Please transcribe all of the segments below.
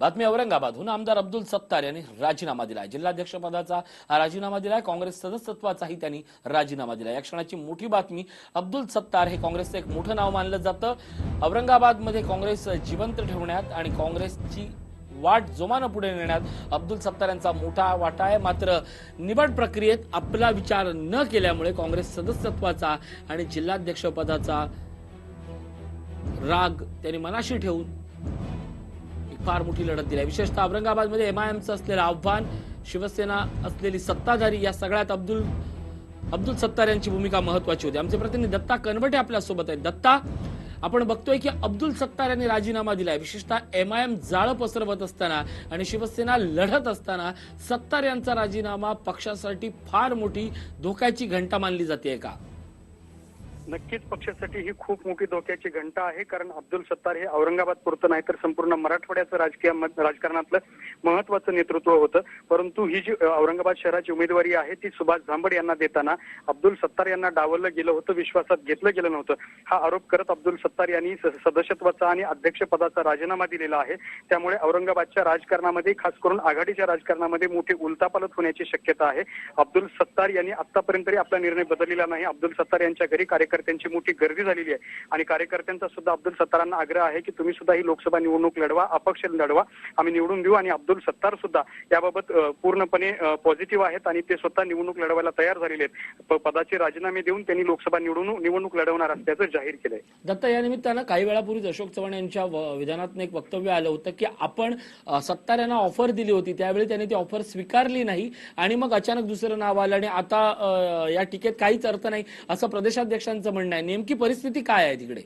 बातमी औरंगाबादहून आमदार अब्दुल सत्तार यांनी राजीनामा दिलाय. जिल्हाध्यक्षपदाचा राजीनामा दिलाय. काँग्रेस सदस्यत्वाचाही त्यांनी राजीनामा दिला या क्षणाची मोठी बातमी अब्दुल सत्तार हे काँग्रेसचं एक मोठं नाव मानलं जातं. औरंगाबादमध्ये काँग्रेस जिवंत ठेवण्यात आणि काँग्रेसची वाट जोमानं पुढे नेण्यात अब्दुल सत्तार यांचा मोठा वाटा आहे. मात्र निवड प्रक्रियेत आपला विचार न केल्यामुळे काँग्रेस सदस्यत्वाचा आणि जिल्हाध्यक्षपदाचा राग त्यांनी मनाशी ठेवून फार मोठी लढत दिली आहे. विशेषतः औरंगाबादमध्ये एमआयएमचं असलेलं आव्हान शिवसेना असलेली सत्ताधारी या सगळ्यात अब्दुल अब्दुल सत्तार यांची भूमिका महत्वाची होती. आमचे प्रतिनिधी दत्ता कनवटे आपल्यासोबत आहेत. दत्ता आपण बघतोय की अब्दुल सत्तार यांनी राजीनामा दिलाय. विशेषतः एम आय एम जाळं पसरवत असताना आणि शिवसेना लढत असताना सत्तार यांचा राजीनामा पक्षासाठी फार मोठी धोक्याची घंटा मानली जाते का? नक्कीच पक्षासाठी ही खूप मोठी धोक्याची घंटा आहे कारण अब्दुल सत्तार हे औरंगाबाद पुरतं नाही तर संपूर्ण मराठवाड्याचं राजकीय राजकारणातलं महत्वाचं नेतृत्व होतं. परंतु ही जी औरंगाबाद शहराची उमेदवारी आहे ती सुभाष झांबड यांना देताना अब्दुल सत्तार यांना डावललं गेलं होतं विश्वासात घेतलं गेलं नव्हतं. हा आरोप करत अब्दुल सत्तार यांनी सदस्यत्वाचा आणि अध्यक्षपदाचा राजीनामा दिलेला आहे. त्यामुळे औरंगाबादच्या राजकारणामध्ये खास करून आघाडीच्या राजकारणामध्ये मोठी उलतापालत होण्याची शक्यता आहे. अब्दुल सत्तार यांनी आतापर्यंत तरी आपला निर्णय बदललेला नाही. अब्दुल सत्तार यांच्या घरी कार्यक्रम कार्यकर्त्यांची मोठी गर्दी झालेली आहे. आणि कार्यकर्त्यांचा सुद्धा अब्दुल सत्तारांना आग्रह आहे की तुम्ही सुद्धा ही लोकसभा निवडणूक लढवा अपक्ष लढवा. आम्ही निवडून देऊ आणि अब्दुल सत्तार सुद्धा याबाबत पूर्णपणे पॉझिटिव्ह आहेत आणि ते स्वतः निवडणूक लढवायला तयार झालेले आहेत. पदाचे राजीनामे देऊन त्यांनी लोकसभा निवडणूक निवडणूक लढवणार असल्याचं जाहीर केलंय. दत्ता या निमित्तानं काही वेळापूर्वीच अशोक चव्हाण यांच्या विधानातून एक वक्तव्य आलं होतं की आपण सत्तार यांना ऑफर दिली होती. त्यावेळी त्यांनी ती ऑफर स्वीकारली नाही आणि मग अचानक दुसरं नाव आलं आणि आता या टीकेत काहीच अर्थ नाही असं प्रदेशाध्यक्षांचं म्हणणं आहे. नेमकी परिस्थिती काय आहे तिकडे?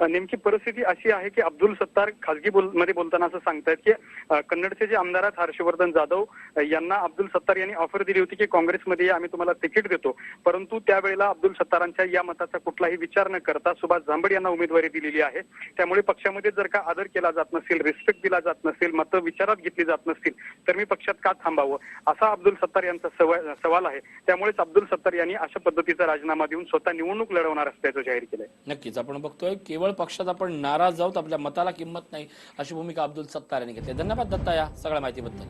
नेमकी परिस्थिती अशी आहे की अब्दुल सत्तार खासगी बोलमध्ये बोलताना असं सांगतायत की कन्नडचे जे आमदार आहेत हर्षवर्धन जाधव यांना अब्दुल सत्तार यांनी ऑफर दिली होती की काँग्रेसमध्ये आम्ही तुम्हाला तिकीट देतो. परंतु त्यावेळेला अब्दुल सत्तारांच्या या मताचा कुठलाही विचार न करता सुभाष झांबड यांना उमेदवारी दिलेली आहे. त्यामुळे पक्षामध्ये जर का आदर केला जात नसेल रिस्पेक्ट दिला जात नसेल मतं विचारात घेतली जात नसतील तर मी पक्षात का थांबावं? असा अब्दुल सत्तार यांचा सवाल आहे. त्यामुळेच अब्दुल सत्तार यांनी अशा पद्धतीचा राजीनामा देऊन स्वतः निवडणूक लढवणार असल्याचं जाहीर केलंय. नक्कीच. आपण बघतोय केवळ पक्षात आपण नाराज आहोत आपल्या मताला किंमत नाही अशी भूमिका अब्दुल सत्तार यांनी घेतली. धन्यवाद दत्ता या सगळ्या माहितीबद्दल.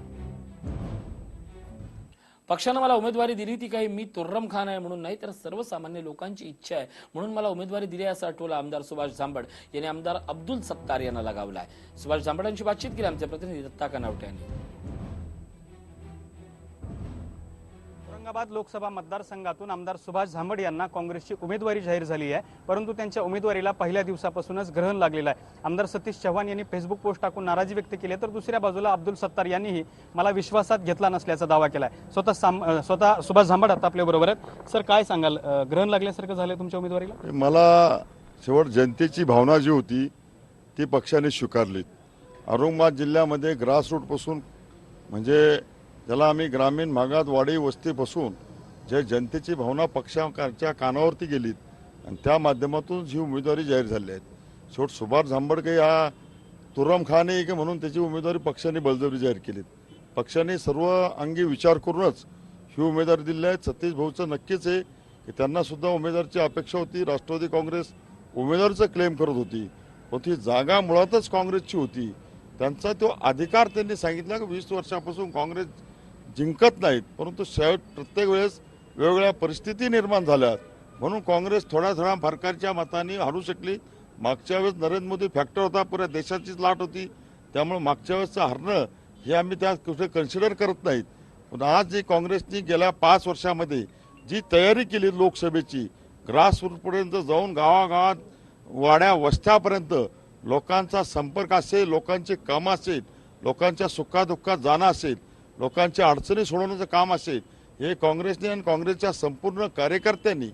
पक्षानं मला उमेदवारी दिली ती काही मी तुर्रम खान आहे म्हणून नाही तर सर्वसामान्य लोकांची इच्छा आहे. म्हणून मला उमेदवारी दिली असं आठवलं आमदार सुभाष झांबड. यांनी आमदार अब्दुल सत्तार यांना लगावला आहे सुभाष झांबड यांची बातचीत केली आमचे प्रतिनिधी दत्ता कनावटे यांनी. औरंगाबाद लोकसभा मतदारसंघातून आमदार सुभाष झांबड यांना काँग्रेसची उमेदवारी जाहीर झाली आहे. परंतु त्यांच्या उमेदवारीला पहिल्या दिवसापासूनच ग्रहण लागलेलं आहे. आमदार सतीश चव्हाण यांनी फेसबुक पोस्ट टाकून नाराजी व्यक्त केली आहे, तर दुसऱ्या बाजूला अब्दुल सत्तार यांनीही मला विश्वासात घेतला नसल्याचा दावा केला आहे स्वतः साम स्वतः सुभाष झांबड आता आपल्या बरोबर आहेत. सर काय सांगाल? ग्रहण लागल्यासारखं झालं तुमच्या उमेदवारीला? मला शेवट जनतेची भावना जी होती ती पक्षाने स्वीकारली औरंगाबाद जिल्ह्यामध्ये ग्रासरूटपासून म्हणजे ज्याला आम्ही ग्रामीण भागात वाडी बसून जे जनतेची भावना पक्षाच्या कानावरती गेलीत आणि त्या माध्यमातून ही उमेदवारी जाहीर झाली आहेत. शेवट सुभाष झांबडके हा तुरम खान आहे की म्हणून त्याची उमेदवारी पक्षाने बळजबरी जाहीर केलीत. पक्षाने सर्व अंगी विचार करूनच ही उमेदवारी दिली आहे. सतीश भाऊचं नक्कीच आहे की त्यांना सुद्धा उमेदवारची अपेक्षा होती. राष्ट्रवादी काँग्रेस उमेदवारीचं क्लेम करत होती. पण ती जागा मुळातच काँग्रेसची होती. त्यांचा तो अधिकार त्यांनी सांगितला की वीस वर्षापासून काँग्रेस जिंकत नाहीत परंतु शेवट प्रत्येक वेळेस वेगवेगळ्या परिस्थिती निर्माण झाल्या. म्हणून काँग्रेस थोड्या थोड्या फरकाच्या मताने हरू शकली. मागच्या वेळेस नरेंद्र मोदी फॅक्टर होता पुऱ्या देशाचीच लाट होती. त्यामुळे मागच्या वेळेसचं हरणं हे आम्ही त्या कुठे कन्सिडर करत नाहीत. पण आज जी काँग्रेसनी गेल्या पाच वर्षामध्ये जी तयारी केली लोकसभेची ग्रासरूटपर्यंत जाऊन गावागावात वाड्या वस्त्यापर्यंत लोकांचा संपर्क असेल लोकांची कामं असेल लोकांच्या सुखादुःखात जाणं असेल लोकांच्या अडचणी सोडवण्याचं काम असेल हे काँग्रेसने आणि काँग्रेसच्या संपूर्ण कार्यकर्त्यांनी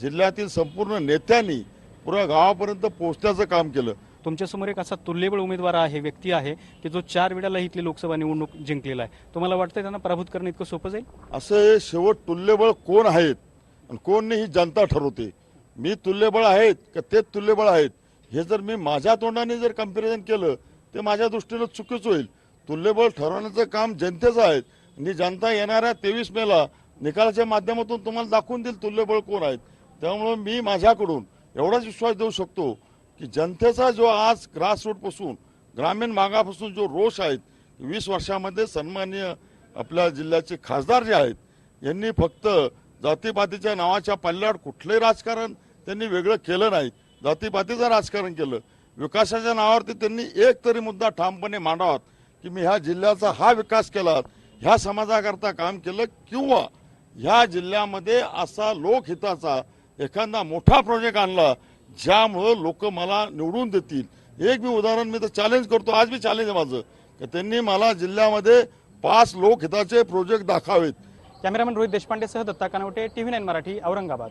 जिल्ह्यातील संपूर्ण नेत्यांनी पुऱ्या गावापर्यंत पोहोचण्याचं काम केलं. तुमच्यासमोर एक असा तुल्यबळ उमेदवार आहे व्यक्ती आहे की जो चार वेळेला इथली लोकसभा निवडणूक जिंकलेला आहे. तुम्हाला वाटतं त्यांना पराभूत करणं इतकं सोपं जाईल? असं हे शेवट तुल्यबळ कोण आहेत? आणि कोण नाही ही जनता ठरवते. मी तुल्यबळ आहेत का तेच तुल्यबळ आहेत? हे जर मी माझ्या तोंडाने जर कंपॅरिझन केलं ते माझ्या दृष्टीनं चुकीच होईल. तुल्यबळ ठरवण्याचं काम जनतेचं आहे. आणि जनता येणाऱ्या तेवीस मेला निकालाच्या माध्यमातून तुम्हाला दाखवून देईल तुल्यबळ कोण आहेत. त्यामुळे मी माझ्याकडून एवढाच विश्वास देऊ शकतो की जनतेचा जो आज ग्रासरूटपासून ग्रामीण भागापासून जो रोष आहेत वीस वर्षामध्ये सन्माननीय आपल्या जिल्ह्याचे खासदार जे आहेत यांनी फक्त जातीपातीच्या नावाच्या पल्ल्यावर कुठलंही राजकारण त्यांनी वेगळं केलं नाही. जातीपातीचं राजकारण केलं. विकासाच्या नावावरती त्यांनी एक तरी मुद्दा ठामपणे मांडावात की मी ह्या जिल्ह्याचा हा विकास केला ह्या समाजाकरता काम केलं किंवा ह्या जिल्ह्यामध्ये असा लोकहिताचा एखादा मोठा प्रोजेक्ट आणला ज्यामुळं लोक मला निवडून देतील. एक मी उदाहरण मी तर चॅलेंज करतो आज मी चॅलेंज आहे माझं. की त्यांनी मला जिल्ह्यामध्ये पाच लोकहिताचे प्रोजेक्ट दाखावेत. कॅमेरामॅन रोहित देशपांडेसह दत्ता कानवटे टीव्ही नाईन मराठी औरंगाबाद.